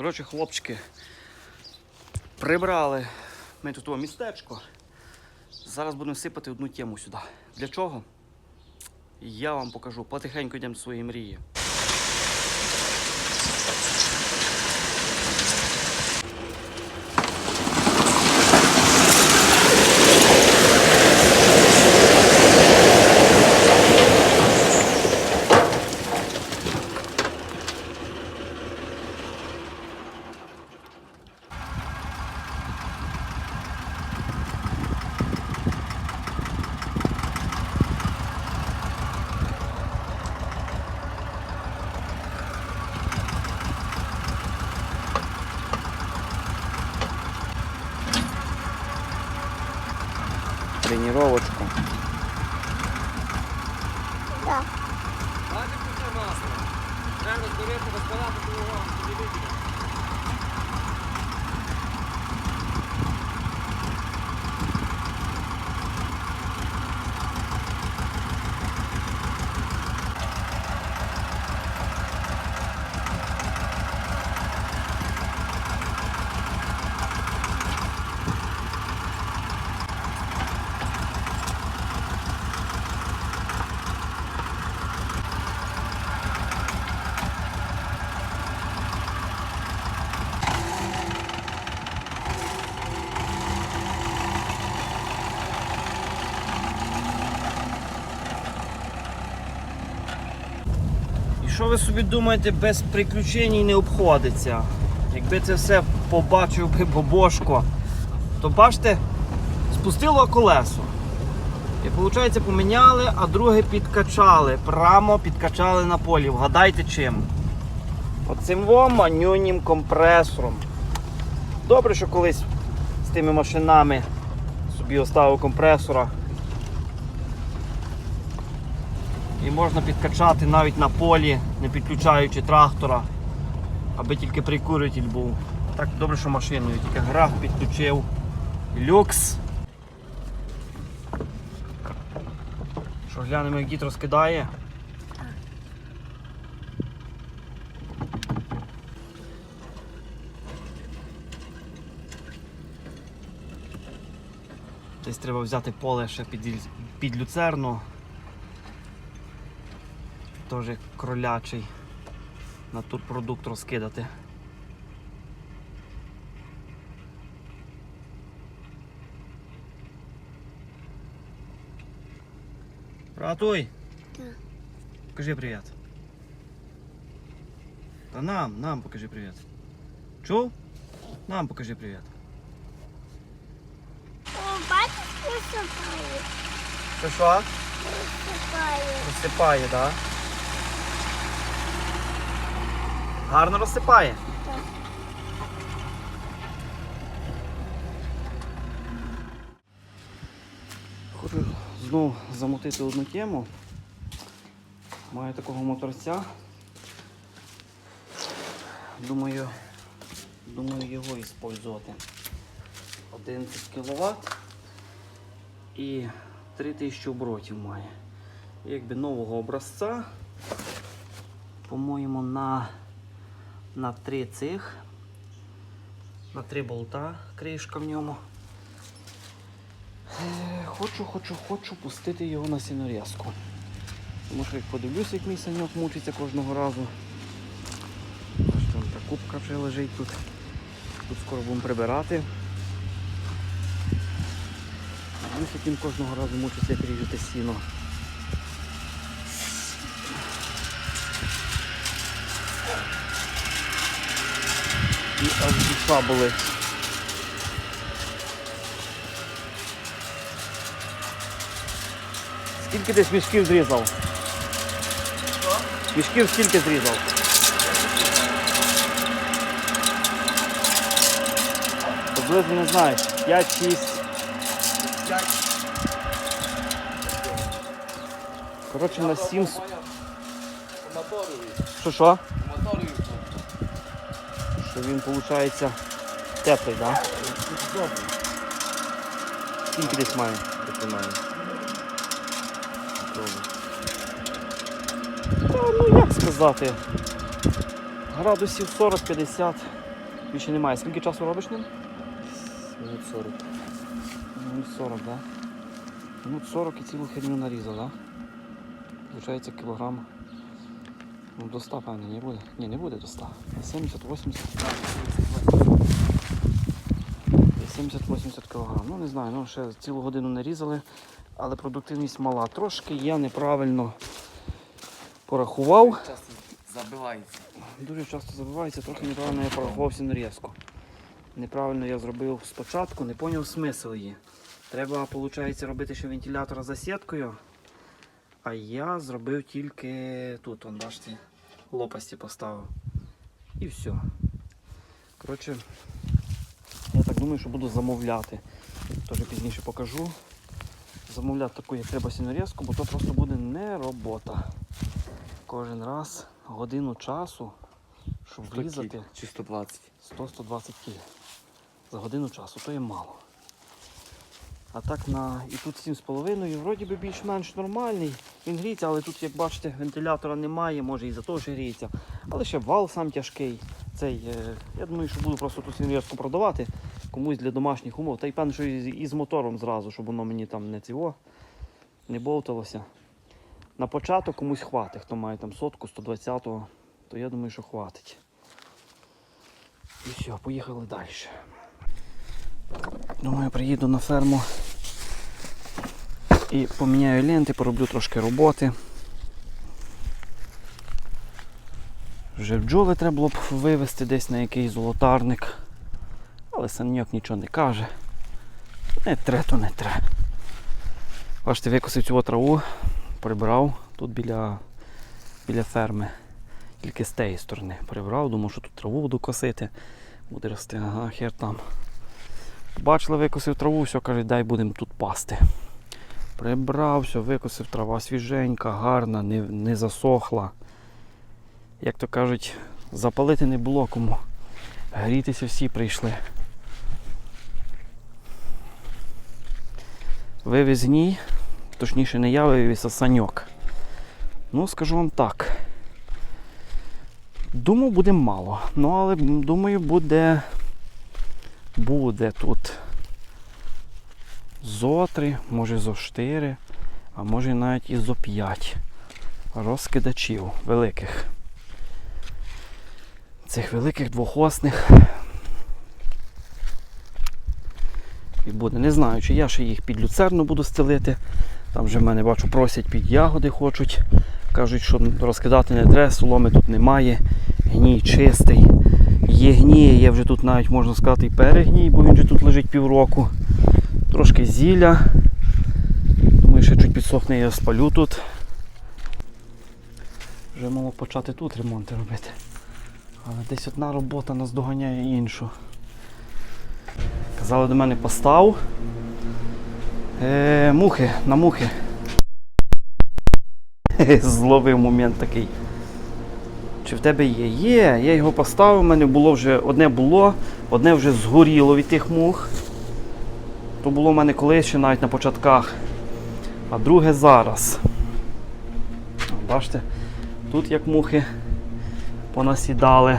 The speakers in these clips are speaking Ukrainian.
Коротше, хлопчики, прибрали ми тут містечко. Зараз будемо сипати одну тему сюди. Для чого? Я вам покажу. Потихеньку йдемо до своєї мрії. Тренировочку. Що ви собі думаєте, без приключень не обходиться? Якби це все побачив би Бобошко, то бачите, спустило колесо. І виходить, поміняли, а друге підкачали. Прямо підкачали на полі. Вгадайте чим? Оцим манюнім компресором. Добре, що колись з тими машинами собі оставив компресора. І можна підкачати навіть на полі, не підключаючи трактора, аби тільки прикуритель був. Так добре, що машиною, тільки граф підключив. Люкс. Що глянемо, як дід розкидає. Десь треба взяти поле ще під, під люцерну. Теж кролячий. На турпродукт розкидати. Ратуй! Да. Покажи привіт. Та нам, нам покажи привіт. Чув? Нам покажи привіт. О, бачиш, висипає. Це що? Висипає. Розсипає, так? Да? Гарно розсипає. Так. Хочу знову замутити одну тему. Маю такого моторця. Думаю, думаю його використовувати. 11 кВт і 3000 оборотів має. Якби нового образця. По-моєму, на, на 3 цих. На 3 болта кришка в ньому. Е, Хочу, хочу, хочу пустити його на сінорізку. Тому що як подивлюся, як мій саньок мучиться кожного разу. Вон та кубка вже лежить тут. Тут скоро будемо прибирати. Дивлюся, як він кожного разу мучиться, як ріжете сіно. І аж душа болить. Скільки десь мішків зрізав? Мішків скільки зрізав? Приблизно не знаю, 5-6. Коротше на 7. с- Що що? Що він виходить теплий, так? Да? Скільки десь має? Та, ну як сказати, градусів 40-50 Більше немає. Скільки часу робиш ним? Минут 40. Минут 40, так? Да? Минут 40 і цілу херню нарізав, так? Да? Получається кілограм. Ну, до 100, певно, не буде. Ні, не буде до 100. 70, 80. 70-80 кг. Ну не знаю, ну ще цілу годину нарізали, але продуктивність мала. Трошки я неправильно порахував. Часто забивається. Дуже часто забувається, трохи неправильно я порахувався нарізку. Неправильно я зробив спочатку, не зрозумів смисл її. Треба, виходить, робити ще вентилятора за сіткою. А я зробив тільки тут, он, бачите, лопасті поставив. І все. Коротше, я так думаю, що буду замовляти. Теж пізніше покажу. Замовляти таку, як треба сінорізку, бо то просто буде не робота. Кожен раз годину часу, щоб врізати Чи 120. 100-120 кг. За годину часу, то є мало. А так на і тут 7,5, вроді би більш-менш нормальний. Він гріється, але тут, як бачите, вентилятора немає, може і за того, що гріється. Але ще вал сам тяжкий. Цей, е, я думаю, що буду просто ту сінв'язку продавати комусь для домашніх умов. Та й певно, що і, з- мотором зразу, щоб воно мені там не цього не болталося. На початок комусь хватить, хто має там сотку, 120-го, то я думаю, що хватить. І все, поїхали далі. Думаю, приїду на ферму і поміняю ленти, пороблю трошки роботи. Вже бджоли треба було б вивезти десь на якийсь золотарник. Але саньок нічого не каже. Не тре, то не тре. Бачите, викосив цю траву, прибрав тут біля, біля ферми. Тільки з тієї сторони прибрав, думав, що тут траву буду косити. Буде рости, ага, хер там. Побачили, викосив траву, все, каже, дай будемо тут пасти. Прибрав, все, викосив трава свіженька, гарна, не, не засохла. Як то кажуть, запалити не було кому. Грітися всі прийшли. Вивіз гній, точніше не я вивіз, а саньок. Ну, скажу вам так. Думав, буде мало. Ну, але думаю, буде. Буде тут зо 3, може зо 4, а може навіть і зо 5 розкидачів великих. Цих великих двохосних. І буде. Не знаю, чи я ще їх під люцерну буду стелити. Там вже в мене бачу, просять під ягоди хочуть. Кажуть, що розкидати не треба, соломи тут немає, гній чистий. Є гній, є вже тут навіть можна сказати і перегній, бо він вже тут лежить півроку. Трошки зілля. Думаю, ще чуть підсохне, я спалю тут. Вже мало почати тут ремонти робити. Але десь одна робота наздоганяє іншу. Казали до мене постав. Е, мухи, на мухи. Зловив момент такий. Чи в тебе є? Є, я його поставив, у мене було вже одне було, одне вже згоріло від тих мух. То було в мене колись ще навіть на початках. А друге зараз. Бачите, тут як мухи понасідали.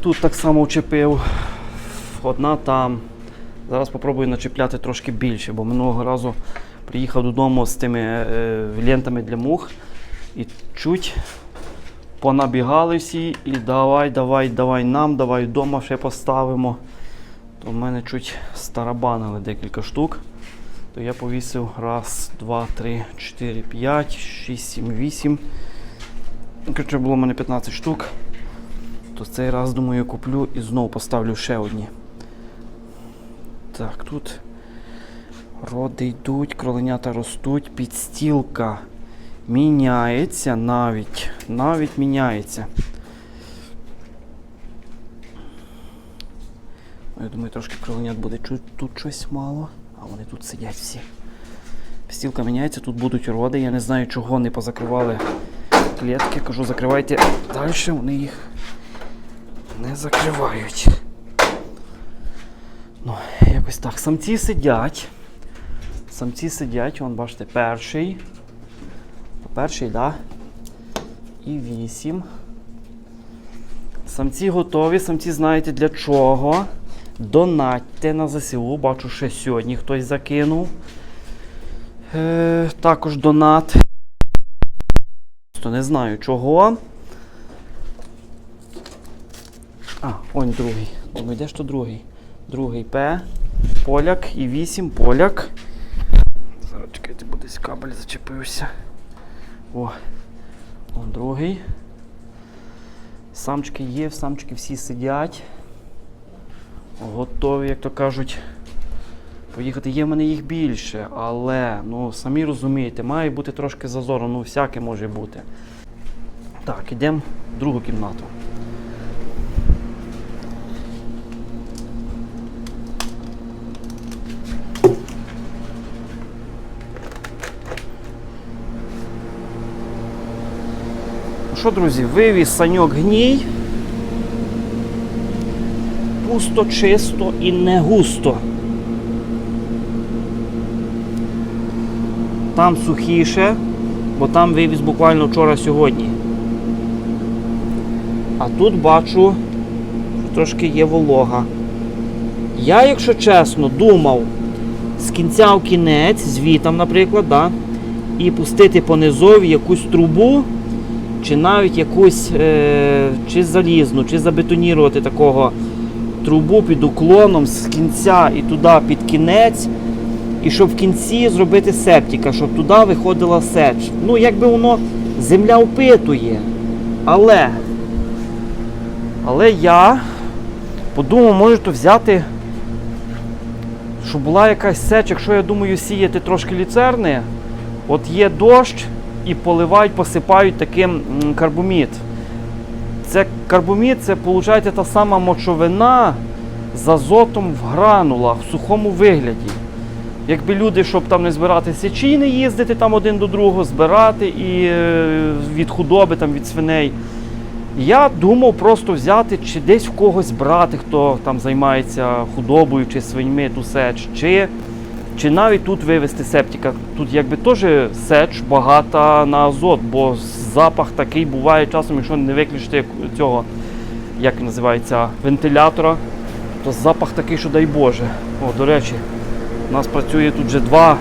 Тут так само вчепив. Одна там. Зараз спробую начепляти трошки більше, бо минулого разу приїхав додому з тими е, лентами для мух і чуть понабігали всі і давай, давай, давай нам, давай вдома ще поставимо. То в мене чуть старабанили декілька штук. То я повісив раз, два, три, чотири, п'ять, шість, сім, вісім. Коротше, було в мене 15 штук. То цей раз, думаю, куплю і знову поставлю ще одні. Так, тут роди йдуть, кроленята ростуть, підстілка міняється навіть. Навіть міняється. Ну, Я думаю, трошки кроленят буде тут щось мало, а вони тут сидять всі. Стілка міняється, тут будуть роди. Я не знаю, чого не позакривали клітки. Кажу, закривайте далі, вони їх не закривають. Ну, якось так. Самці сидять. Самці сидять, вон, бачите, перший. Перший, да? і 8. Самці готові, самці знаєте для чого. Донатьте на ЗСУ. Бачу, ще сьогодні хтось закинув. Е, також донат. Просто не знаю чого. А, он другий. Думаю, де ж то другий? Другий П. Поляк і 8 поляк. Зараз чекайте, бо десь кабель зачепився. О, он другий. Самчики є, самчики всі сидять. Готові, як то кажуть, поїхати. Є в мене їх більше, але ну самі розумієте, має бути трошки зазору, ну всяке може бути. Так, ідемо в другу кімнату. Що, друзі, вивіз саньок гній. Пусто, чисто і не густо. Там сухіше, бо там вивіз буквально вчора-сьогодні. А тут бачу, що трошки є волога. Я, якщо чесно, думав з кінця в кінець, звітом, наприклад, да, і пустити по низові якусь трубу, чи навіть якусь е, чи залізну, чи забетонірувати такого трубу під уклоном з кінця і туди під кінець. І щоб в кінці зробити септика, щоб туди виходила сеч. Ну, якби воно земля впитує. Але. Але я подумав, може то взяти, щоб була якась сеч, якщо я думаю сіяти трошки ліцерни, от є дощ і поливають, посипають таким карбомід. Це карбомід, це виходить та сама мочовина з азотом в гранулах, в сухому вигляді. Якби люди, щоб там не збирати сечі, не їздити там один до другого, збирати і е, від худоби, там, від свиней. Я думав просто взяти чи десь в когось брати, хто там займається худобою чи свиньми ту сеч, чи, чи навіть тут вивезти септика. Тут якби теж сеч багата на азот, бо запах такий буває часом, якщо не виключити цього, як називається, вентилятора, то запах такий, що дай Боже. О, до речі, у нас працює тут вже два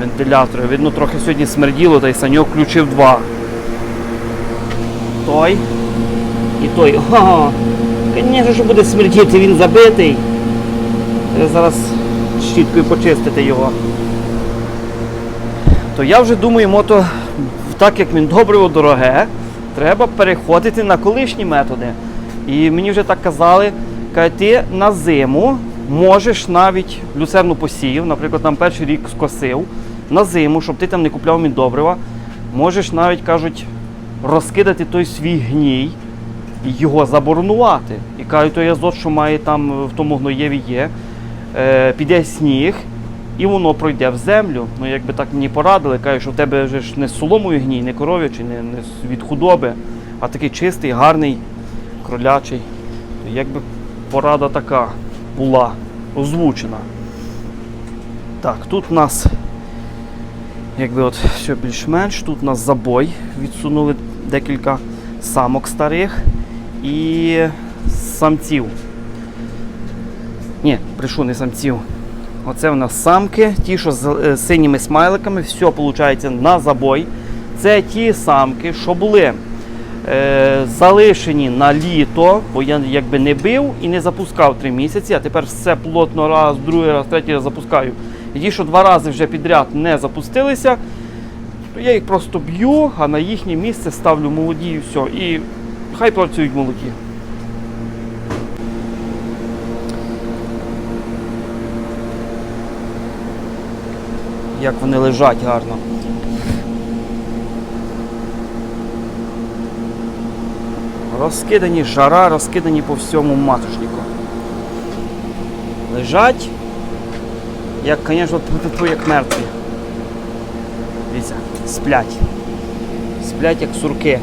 вентилятори. Видно, трохи сьогодні смерділо, та й Саньок включив два. Той і той. Ага. Звісно, що буде смердіти, він забитий. Треба зараз щіткою почистити його. То я вже думаю, мото, так як він добриво дороге, треба переходити на колишні методи. І мені вже так казали, кажуть, ти на зиму можеш навіть люцерну посіяв, наприклад, там перший рік скосив, на зиму, щоб ти там не купляв міндобрива, можеш навіть кажуть розкидати той свій гній і його заборонувати. І кажуть, той азот, що має там в тому гноєві є, піде сніг, і воно пройде в землю. Ну, якби так мені порадили, кажуть, що в тебе вже ж не соломою гній, не коров'ячий, не, не від худоби, а такий чистий, гарний, кролячий. Якби порада така була озвучена. Так, тут у нас якби от все більш-менш, тут у нас забой, відсунули декілька самок старих і самців. Ні, брешу не самців. Оце в нас самки, ті, що з е, синіми смайликами, все виходить на забой. Це ті самки, що були е, залишені на літо, бо я якби не бив і не запускав три місяці, а тепер все плотно раз, другий раз, третій раз запускаю. І ті, що два рази вже підряд не запустилися, то я їх просто б'ю, а на їхнє місце ставлю молоді і все. І хай працюють молоді. Як вони лежать гарно. Розкидані жара, розкидані по всьому матушнику. Лежать, як, звісно, як мертві. Дивіться, сплять. Сплять як сурки.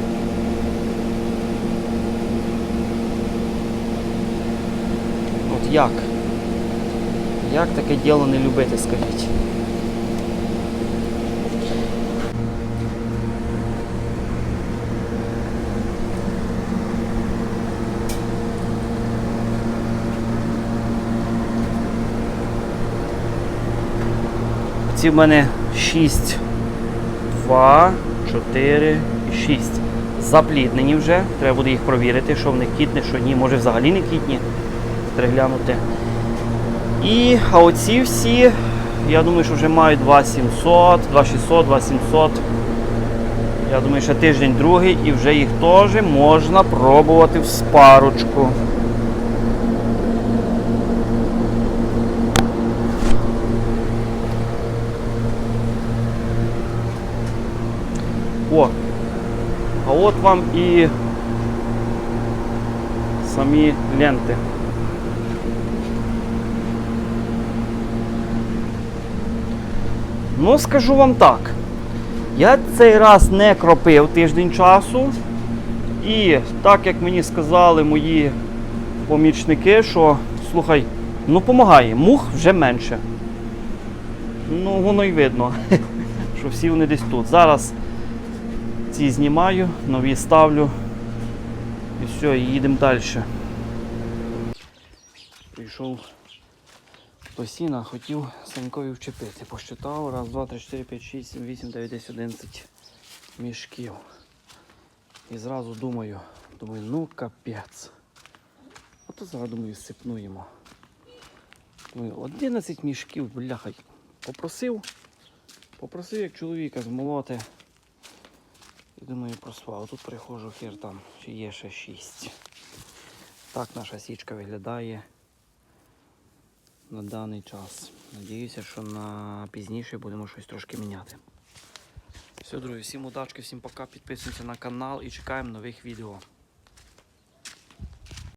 От як? Як таке діло не любити, скажіть? Овці в мене 6, 2, 4 і 6. Запліднені вже. Треба буде їх провірити, що в них кітне, що ні. Може взагалі не кітні. Переглянути. І а оці всі, я думаю, що вже мають 2700, 2600, 2700. Я думаю, ще тиждень другий і вже їх теж можна пробувати в спарочку. О, а от вам і самі ленти. Ну, скажу вам так. Я цей раз не кропив тиждень часу. І так як мені сказали мої помічники, що слухай, ну помагає, мух вже менше. Ну, воно й видно, що всі вони десь тут. Зараз ці знімаю, нові ставлю. І все, їдемо далі. Прийшов до сіна, хотів Санькові вчепити. Посчитав. Раз, два, три, чотири, п'ять, шість, сім, вісім, дев'ять, десять, одинадцять мішків. І зразу думаю, думаю, ну капець. Ото зараз думаю, сипнуємо. Думаю, 11 мішків, бляха. Попросив, попросив як чоловіка змолоти. І думаю, проспав. Тут приходжу хер там, є ще 6. Так наша січка виглядає на даний час. Надіюся, що на пізніше будемо щось трошки міняти. Все, друзі, всім удачки, всім пока. Підписуємося на канал і чекаємо нових відео.